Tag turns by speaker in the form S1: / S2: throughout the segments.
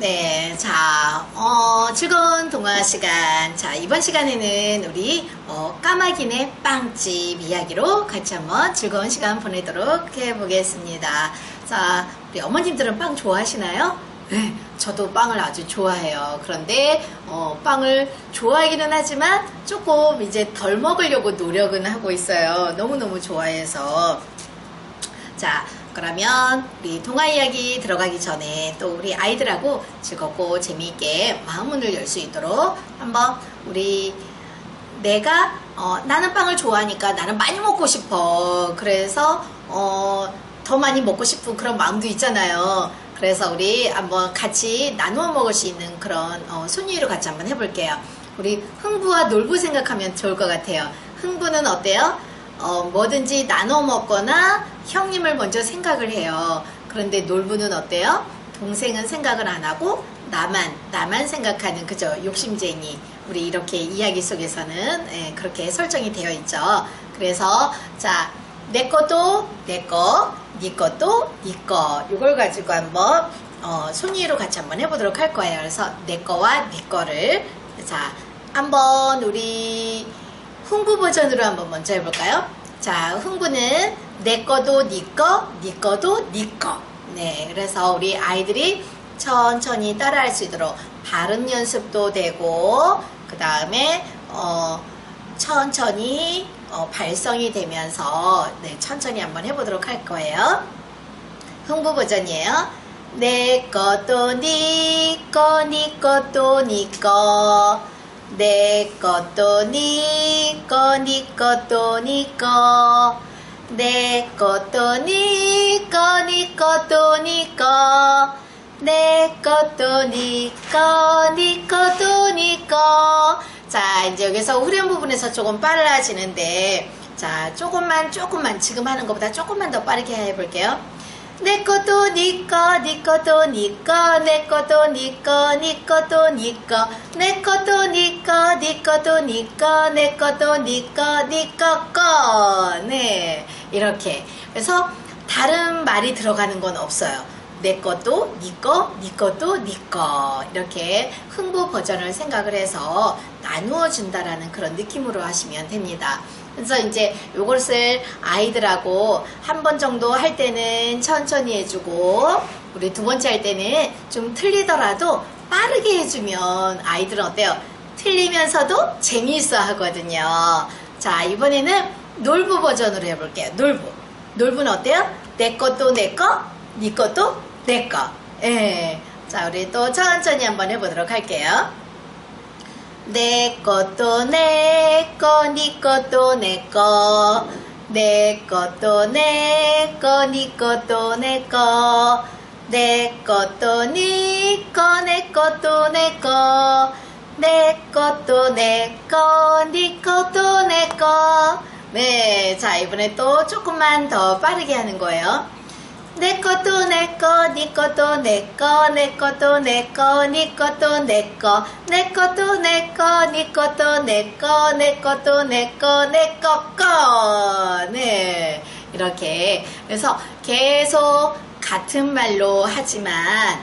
S1: 네, 자, 어, 즐거운 동화 시간. 자, 이번 시간에는 우리 어, 까마귀네 빵집 이야기로 같이 한번 즐거운 시간 보내도록 해보겠습니다. 자, 우리 어머님들은 빵 좋아하시나요? 네, 저도 빵을 아주 좋아해요. 그런데 어, 빵을 좋아하기는 하지만 조금 이제 덜 먹으려고 노력은 하고 있어요. 너무너무 좋아해서. 자, 그러면 우리 동화 이야기 들어가기 전에 또 우리 아이들하고 즐겁고 재미있게 마음문을 열 수 있도록 한번 우리 내가 어, 나는 빵을 좋아하니까 나는 많이 먹고 싶어. 그래서 어, 더 많이 먹고 싶은 그런 마음도 있잖아요. 그래서 우리 한번 같이 나누어 먹을 수 있는 그런 어, 순위로 같이 한번 해볼게요. 우리 흥부와 놀부 생각하면 좋을 것 같아요. 흥부는 어때요? 어, 뭐든지 나눠 먹거나 형님을 먼저 생각을 해요. 그런데 놀부는 어때요? 동생은 생각을 안 하고 나만 나만 생각하는 그저 욕심쟁이 우리 이렇게 이야기 속에서는 예, 그렇게 설정이 되어 있죠. 그래서 자 내 것도 내 거, 네 것도 네 거. 이걸 가지고 한번 어, 순위로 같이 한번 해보도록 할 거예요. 그래서 내 거와 네 거를 자 한번 우리 흥부 버전으로 한번 먼저 해볼까요? 자, 흥부는 내 거도 네 거, 네 거도 네 거. 네, 그래서 우리 아이들이 천천히 따라할 수 있도록 발음 연습도 되고, 그 다음에 어, 천천히 어, 발성이 되면서 네, 천천히 한번 해보도록 할 거예요. 흥부 버전이에요. 내 것도 네 거, 네 것도 네 거. 내 것도 네 거, 네 것도 네 거. 내 것도 네 거, 네 것도 네 거. 내 것도 네 거, 네 것도 네 거. 자, 이제 여기서 후렴 부분에서 조금 빨라지는데, 자, 조금만, 조금만, 지금 하는 것보다 조금만 더 빠르게 해볼게요. 내 것도 니꺼 니 것도 니꺼 내 것도 니꺼 니 것도 니꺼 내 것도 니 것도 니꺼 내 것도 니꺼 니꺼 꺼네. 이렇게. 그래서 다른 말이 들어가는 건 없어요. 내 것도 니꺼 니 것도 니꺼 이렇게 흥부 버전을 생각을 해서 나누어 준다라는 그런 느낌으로 하시면 됩니다. 그래서 이제 요것을 아이들하고 한 번 정도 할 때는 천천히 해주고 우리 두 번째 할 때는 좀 틀리더라도 빠르게 해주면 아이들은 어때요? 틀리면서도 재미있어 하거든요. 자 이번에는 놀부 버전으로 해볼게요. 놀부. 놀부는 어때요? 내 것도 내 거, 네 것도 내 거. 예. 자 우리 또 천천히 한번 해보도록 할게요. 내 것도 내 거, 네 것도 내 거. 내 것도 내 거, 네 것도 내 거. 내 것도 네 거, 내 것도 내 거. 내 것도 내 거, 네 것도 내 거. 네, 자 이번에 또 조금만 더 빠르게 하는 거예요. 내 것도 내 거, 네 것도 내 거, 내 것도 내 거, 네 것도 내 거, 내 것도 내 거, 네 것도 내 거, 내 것도 내 거, 내 거, 거. 네. 이렇게. 그래서 계속 같은 말로 하지만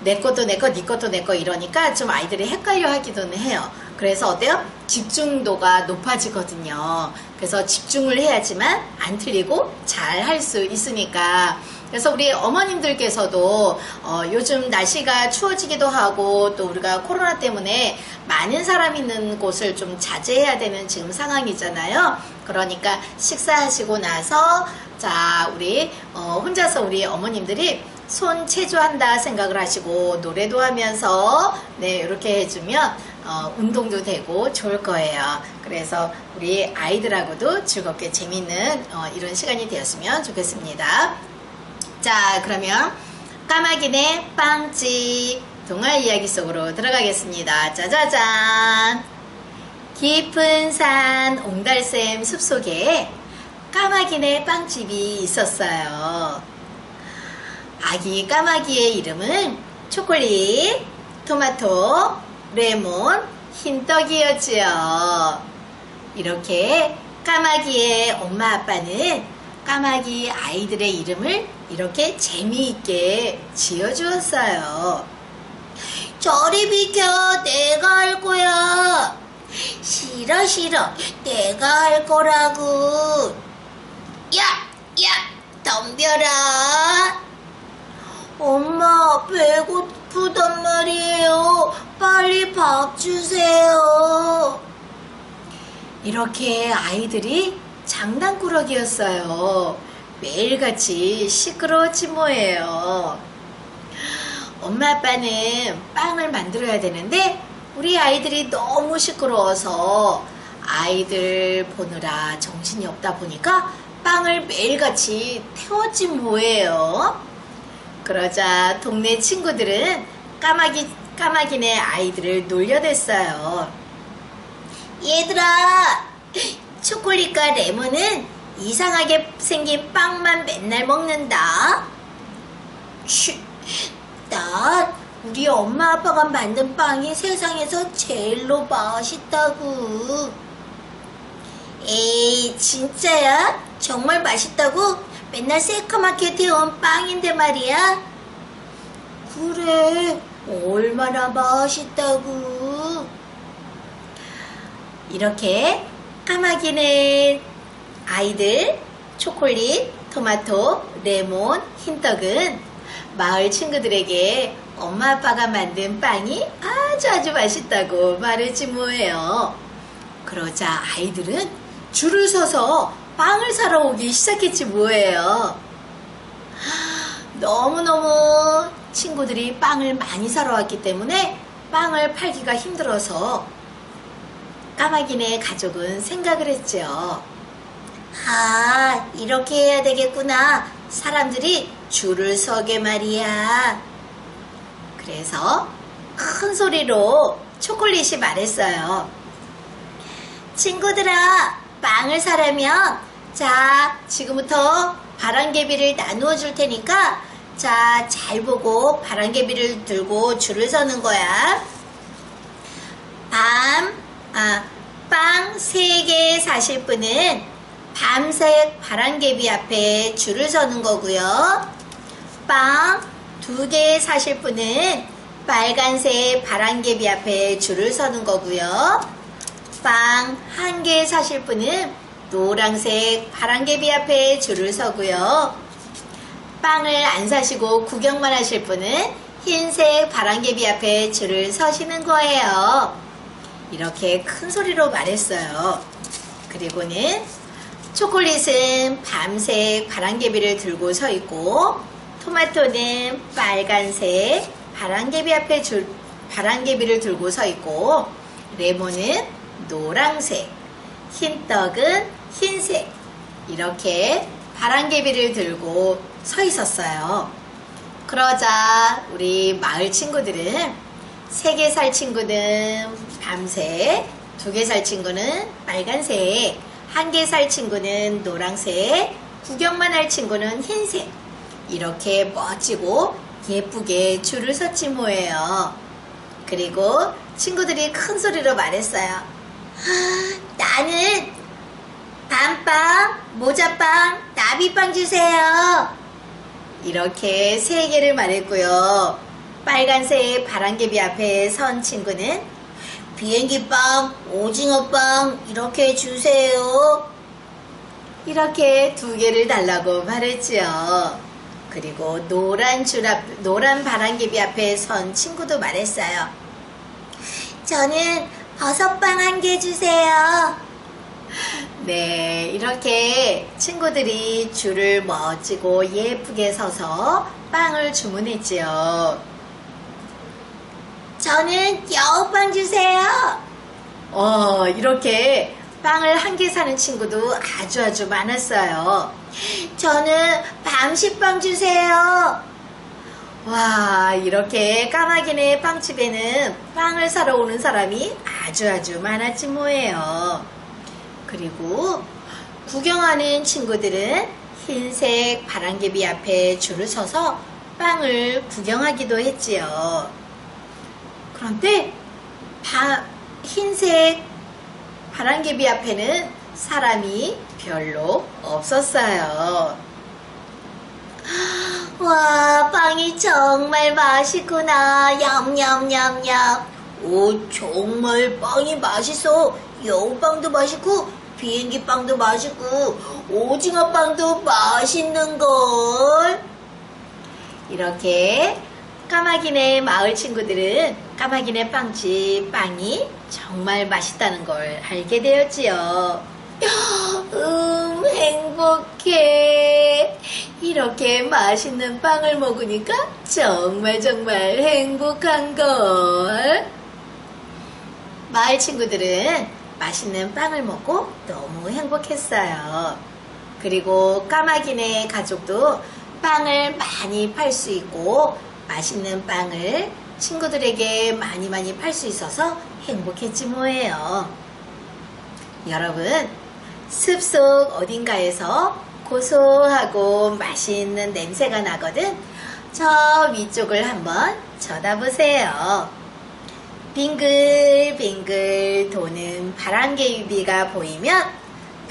S1: 내 것도 내 거, 네 것도 내 거 이러니까 좀 아이들이 헷갈려 하기도는 해요. 그래서 어때요? 집중도가 높아지거든요. 그래서 집중을 해야지만 안 틀리고 잘 할 수 있으니까 그래서 우리 어머님들께서도 어, 요즘 날씨가 추워지기도 하고 또 우리가 코로나 때문에 많은 사람 있는 곳을 좀 자제해야 되는 지금 상황이잖아요. 그러니까 식사하시고 나서 자 우리 어, 혼자서 우리 어머님들이 손 체조한다 생각을 하시고 노래도 하면서 네 이렇게 해주면 어, 운동도 되고 좋을 거예요. 그래서 우리 아이들하고도 즐겁게 재밌는 어, 이런 시간이 되었으면 좋겠습니다. 자, 그러면 까마귀네 빵집 동화 이야기 속으로 들어가겠습니다. 짜자잔! 깊은 산 옹달샘 숲속에 까마귀네 빵집이 있었어요. 아기 까마귀의 이름은 초콜릿, 토마토, 레몬, 흰떡이었지요. 이렇게 까마귀의 엄마 아빠는 까마귀 아이들의 이름을 이렇게 재미있게 지어주었어요.
S2: 저리 비켜. 내가 할 거야. 싫어, 싫어. 내가 할 거라고. 야, 야, 덤벼라. 엄마, 배고프단 말이에요. 빨리 밥 주세요.
S1: 이렇게 아이들이 장난꾸러기였어요. 매일같이 시끄러웠지 뭐예요. 엄마 아빠는 빵을 만들어야 되는데 우리 아이들이 너무 시끄러워서 아이들 보느라 정신이 없다 보니까 빵을 매일같이 태웠지 뭐예요. 그러자 동네 친구들은 까마귀, 까마귀네 아이들을 놀려댔어요.
S2: 얘들아, 초콜릿과 레몬은 이상하게 생긴 빵만 맨날 먹는다. 쉿, 난 우리 엄마 아빠가 만든 빵이 세상에서 제일로 맛있다고. 에이, 진짜야? 정말 맛있다고? 맨날 새까맣게 데운 빵인데 말이야. 그래, 얼마나 맛있다고.
S1: 이렇게 까마귀는 아이들, 초콜릿, 토마토, 레몬, 흰떡은 마을 친구들에게 엄마 아빠가 만든 빵이 아주 아주 맛있다고 말했지 뭐예요. 그러자 아이들은 줄을 서서 빵을 사러 오기 시작했지 뭐예요. 너무너무 친구들이 빵을 많이 사러 왔기 때문에 빵을 팔기가 힘들어서 까마귀네 가족은 생각을 했죠.
S2: 아, 이렇게 해야 되겠구나. 사람들이 줄을 서게 말이야.
S1: 그래서 큰 소리로 초콜릿이 말했어요.
S2: 친구들아, 빵을 사려면, 자, 지금부터 바람개비를 나누어 줄 테니까, 자, 잘 보고 바람개비를 들고 줄을 서는 거야. 밤,
S1: 아, 빵 3개 사실 분은 밤색 바람개비 앞에 줄을 서는 거고요. 빵 2개 사실 분은 빨간색 바람개비 앞에 줄을 서는 거고요. 빵 1개 사실 분은 노란색 바람개비 앞에 줄을 서고요. 빵을 안 사시고 구경만 하실 분은 흰색 바람개비 앞에 줄을 서시는 거예요. 이렇게 큰 소리로 말했어요. 그리고는 초콜릿은 밤색 바람개비를 들고 서 있고 토마토는 빨간색 바람개비 앞에 줄, 바람개비를 들고 서 있고 레몬은 노란색 흰떡은 흰색 이렇게 바람개비를 들고 서 있었어요. 그러자 우리 마을 친구들은 세 개 살 친구는 밤색, 두 개 살 친구는 빨간색, 한 개 살 친구는 노란색, 구경만 할 친구는 흰색. 이렇게 멋지고 예쁘게 줄을 섰지 뭐예요. 그리고 친구들이 큰 소리로 말했어요.
S2: 아, 나는 밤빵, 모자빵, 나비빵 주세요.
S1: 이렇게 세 개를 말했고요. 빨간색 바람개비 앞에 선 친구는
S2: 비행기빵, 오징어빵, 이렇게 주세요.
S1: 이렇게 두 개를 달라고 말했지요. 그리고 노란 줄 앞, 노란 바람개비 앞에 선 친구도 말했어요.
S2: 저는 버섯빵 한 개 주세요.
S1: 네, 이렇게 친구들이 줄을 멋지고 예쁘게 서서 빵을 주문했지요.
S2: 저는 여우빵 주세요.
S1: 어, 이렇게 빵을 한 개 사는 친구도 아주 아주 많았어요.
S2: 저는 밤식빵 주세요.
S1: 와, 이렇게 까마귀네 빵집에는 빵을 사러 오는 사람이 아주 아주 많았지 뭐예요. 그리고 구경하는 친구들은 흰색 바람개비 앞에 줄을 서서 빵을 구경하기도 했지요. 그런데 바- 흰색 바람개비 앞에는 사람이 별로 없었어요.
S2: 와, 빵이 정말 맛있구나. 얌얌얌얌. 오, 정말 빵이 맛있어. 여우빵도 맛있고, 비행기 빵도 맛있고, 오징어 빵도 맛있는걸.
S1: 이렇게 까마귀네 마을 친구들은 까마귀네 빵집 빵이 정말 맛있다는 걸 알게 되었지요.
S2: 음, 행복해.
S1: 이렇게 맛있는 빵을 먹으니까 정말 정말 행복한 걸. 마을 친구들은 맛있는 빵을 먹고 너무 행복했어요. 그리고 까마귀네 가족도 빵을 많이 팔 수 있고 맛있는 빵을 친구들에게 많이 많이 팔 수 있어서 행복했지 뭐예요. 여러분, 숲속 어딘가에서 고소하고 맛있는 냄새가 나거든 저 위쪽을 한번 쳐다보세요. 빙글빙글 도는 바람개비가 보이면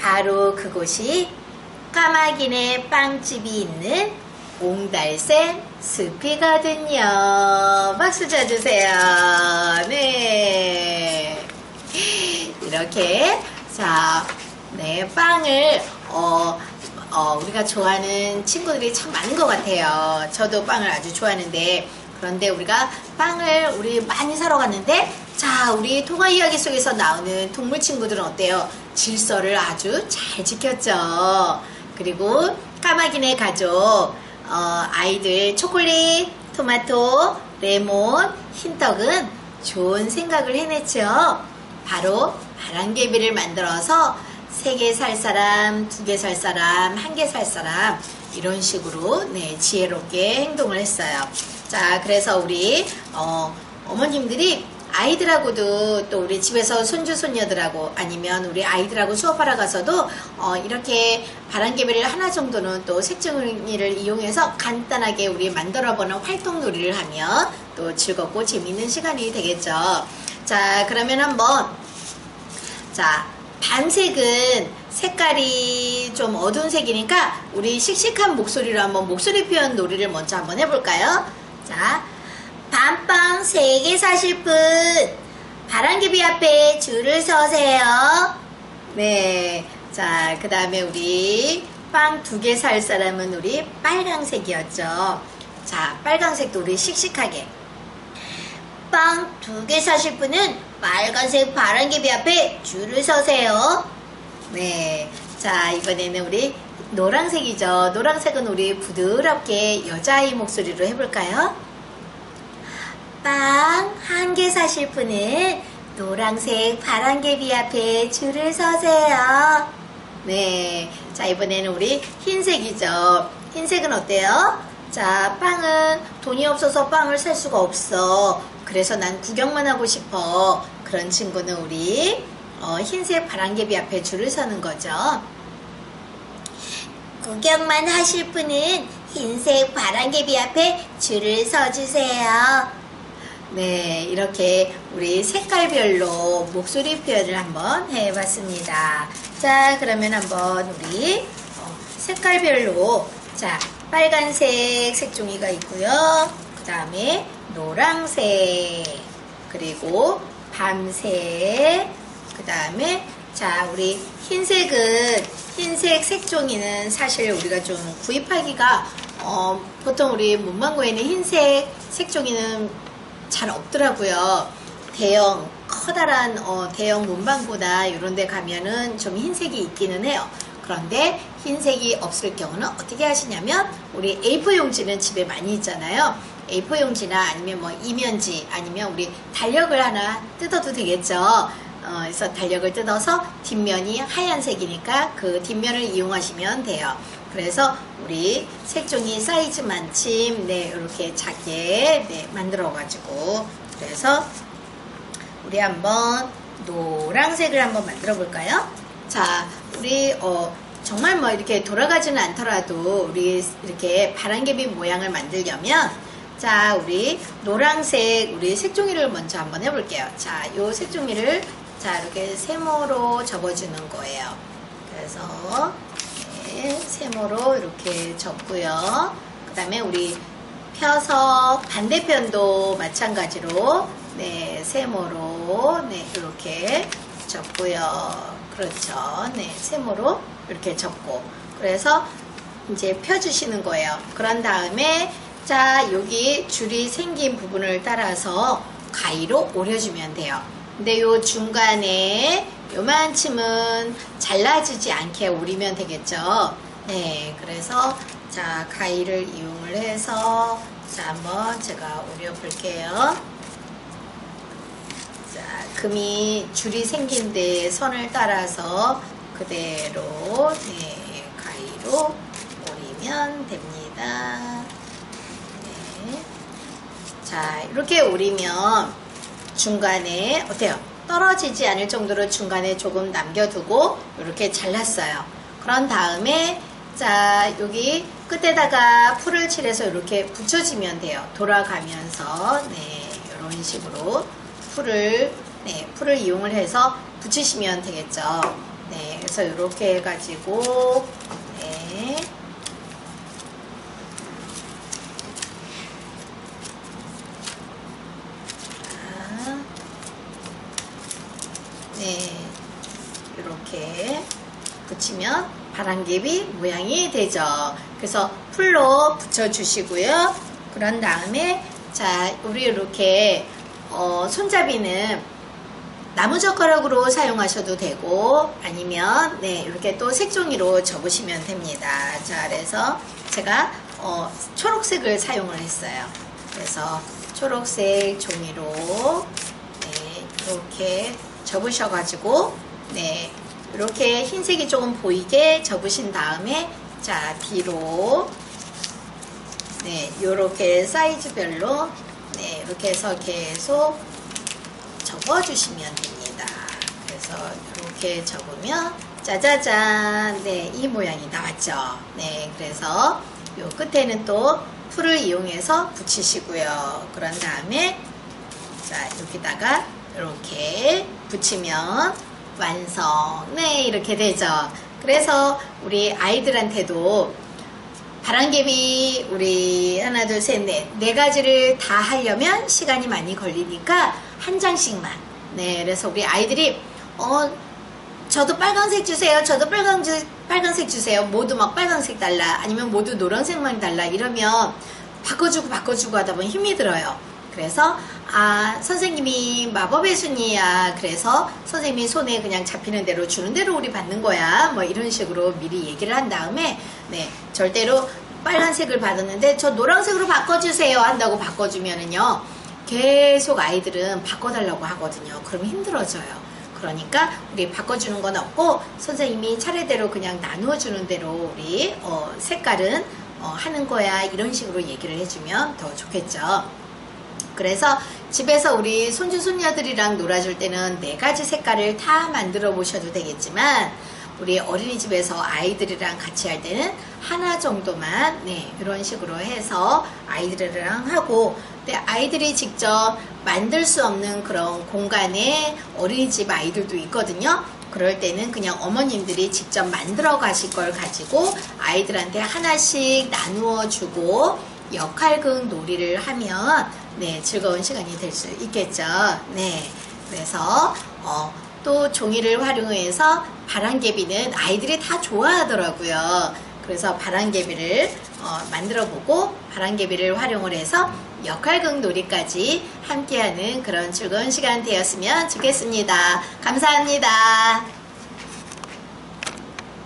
S1: 바로 그곳이 까마귀네 빵집이 있는 옹달샘 숲이거든요. 박수 쳐주세요. 네. 이렇게, 자, 네, 빵을, 어, 어, 우리가 좋아하는 친구들이 참 많은 것 같아요. 저도 빵을 아주 좋아하는데, 그런데 우리가 빵을 우리 많이 사러 갔는데, 자, 우리 통화 이야기 속에서 나오는 동물 친구들은 어때요? 질서를 아주 잘 지켰죠. 그리고 까마귀네 가족, 어, 아이들 초콜릿, 토마토, 레몬, 흰떡은 좋은 생각을 해냈죠. 바로 바람개비를 만들어서 세 개 살 사람, 두 개 살 사람, 한 개 살 사람 이런 식으로 네 지혜롭게 행동을 했어요. 자, 그래서 우리 어, 어머님들이 아이들하고도 또 우리 집에서 손주 손녀들하고 아니면 우리 아이들하고 수업하러 가서도 어, 이렇게 바람개비를 하나 정도는 또 색종이를 이용해서 간단하게 우리 만들어보는 활동놀이를 하면 또 즐겁고 재미있는 시간이 되겠죠. 자, 그러면 한번 자, 반색은 색깔이 좀 어두운 색이니까 우리 씩씩한 목소리로 한번 목소리 표현 놀이를 먼저 한번 해볼까요? 자, 밤빵 세개 사실 분 바람개비 앞에 줄을 서세요. 네, 자, 그 다음에 우리 빵 두 개 살 사람은 우리 빨강색이었죠. 자, 빨강색도 우리 씩씩하게 빵 두 개 사실 분은 빨간색 바람개비 앞에 줄을 서세요. 네. 자, 이번에는 우리 노란색이죠. 노란색은 우리 부드럽게 여자아이 목소리로 해볼까요? 빵 한 개 사실 분은 노란색 바람개비 앞에 줄을 서세요. 네. 자, 이번에는 우리 흰색이죠. 흰색은 어때요? 자, 빵은 돈이 없어서 빵을 살 수가 없어. 그래서 난 구경만 하고 싶어. 그런 친구는 우리 어, 흰색 바람개비 앞에 줄을 서는 거죠.
S2: 구경만 하실 분은 흰색 바람개비 앞에 줄을 서주세요.
S1: 네, 이렇게 우리 색깔별로 목소리 표현을 한번 해봤습니다. 자, 그러면 한번 우리 어, 색깔별로 자 빨간색 색종이가 있고요. 그 다음에 노란색 그리고 밤색 그 다음에 자 우리 흰색은 흰색 색종이는 사실 우리가 좀 구입하기가 어, 보통 우리 문방구에는 흰색 색종이는 잘 없더라고요. 대형 커다란 어, 대형 문방구나 이런 데 가면은 좀 흰색이 있기는 해요. 그런데 흰색이 없을 경우는 어떻게 하시냐면 우리 A4 용지는 집에 많이 있잖아요. A4 용지나 아니면 뭐 이면지 아니면 우리 달력을 하나 뜯어도 되겠죠. 어, 그래서 달력을 뜯어서 뒷면이 하얀색이니까 그 뒷면을 이용하시면 돼요. 그래서 우리 색종이 사이즈만큼 네 이렇게 작게 네, 만들어 가지고 그래서 우리 한번 노란색을 한번 만들어 볼까요? 자, 우리 어 정말 뭐 이렇게 돌아가지는 않더라도 우리 이렇게 바람개비 모양을 만들려면 자, 우리 노란색 우리 색종이를 먼저 한번 해볼게요. 자, 요 색종이를 자 이렇게 세모로 접어주는 거예요. 그래서 네, 세모로 이렇게 접고요. 그 그다음에 우리 펴서 반대편도 마찬가지로 네 세모로 네 이렇게 접고요. 그렇죠. 네 세모로 이렇게 접고 그래서 이제 펴주시는 거예요. 그런 다음에 자 여기 줄이 생긴 부분을 따라서 가위로 오려주면 돼요. 근데 요 중간에 요만큼은 잘라지지 않게 오리면 되겠죠. 네, 그래서 자 가위를 이용을 해서 자 한번 제가 오려 볼게요. 자 금이 줄이 생긴 데 선을 따라서 그대로 네, 가위로 오리면 됩니다. 네. 자 이렇게 오리면 중간에 어때요? 떨어지지 않을 정도로 중간에 조금 남겨두고 이렇게 잘랐어요. 그런 다음에 자 여기 끝에다가 풀을 칠해서 이렇게 붙여주면 돼요. 돌아가면서 네 이런 식으로 풀을 네 풀을 이용을 해서 붙이시면 되겠죠. 네 그래서 이렇게 해가지고 네. 자, 네, 이렇게 붙이면 바람개비 모양이 되죠. 그래서 풀로 붙여주시고요. 그런 다음에 자, 우리 이렇게 어, 손잡이는 나무젓가락으로 사용하셔도 되고 아니면 네 이렇게 또 색종이로 접으시면 됩니다. 자, 그래서 제가 어, 초록색을 사용을 했어요. 그래서 초록색 종이로 네, 이렇게 접으셔가지고 네 이렇게 흰색이 조금 보이게 접으신 다음에 자 뒤로 네 이렇게 사이즈별로 네 이렇게 해서 계속 접어주시면 됩니다. 그래서 이렇게 접으면 짜자잔 네이 모양이 나왔죠. 네 그래서 요 끝에는 또 풀을 이용해서 붙이시고요. 그런 다음에 자 여기다가 이렇게 붙이면 완성. 네 이렇게 되죠. 그래서 우리 아이들한테도 바람개비 우리 하나 둘 셋 넷 네 가지를 다 하려면 시간이 많이 걸리니까 한 장씩만. 네 그래서 우리 아이들이 어 저도 빨간색 주세요. 저도 빨간색, 빨간색 주세요. 모두 막 빨간색 달라. 아니면 모두 노란색만 달라. 이러면 바꿔주고 바꿔주고 하다 보면 힘이 들어요. 그래서, 아, 선생님이 마법의 순이야. 그래서 선생님이 손에 그냥 잡히는 대로 주는 대로 우리 받는 거야. 뭐 이런 식으로 미리 얘기를 한 다음에, 네, 절대로 빨간색을 받았는데 저 노란색으로 바꿔주세요. 한다고 바꿔주면은요. 계속 아이들은 바꿔달라고 하거든요. 그러면 힘들어져요. 그러니까 우리 바꿔주는 건 없고 선생님이 차례대로 그냥 나누어 주는 대로 우리 어, 색깔은 어, 하는 거야 이런 식으로 얘기를 해주면 더 좋겠죠. 그래서 집에서 우리 손주 손녀들이랑 놀아줄 때는 네 가지 색깔을 다 만들어 보셔도 되겠지만 우리 어린이집에서 아이들이랑 같이 할 때는 하나 정도만 네 이런 식으로 해서 아이들이랑 하고 근데 아이들이 직접 만들 수 없는 그런 공간에 어린이집 아이들도 있거든요. 그럴 때는 그냥 어머님들이 직접 만들어 가실 걸 가지고 아이들한테 하나씩 나누어 주고 역할극 놀이를 하면 네 즐거운 시간이 될 수 있겠죠. 네 그래서 어, 또 종이를 활용해서 바람개비는 아이들이 다 좋아하더라고요. 그래서 바람개비를 어, 만들어 보고 바람개비를 활용을 해서 역할극 놀이까지 함께하는 그런 즐거운 시간 되었으면 좋겠습니다. 감사합니다.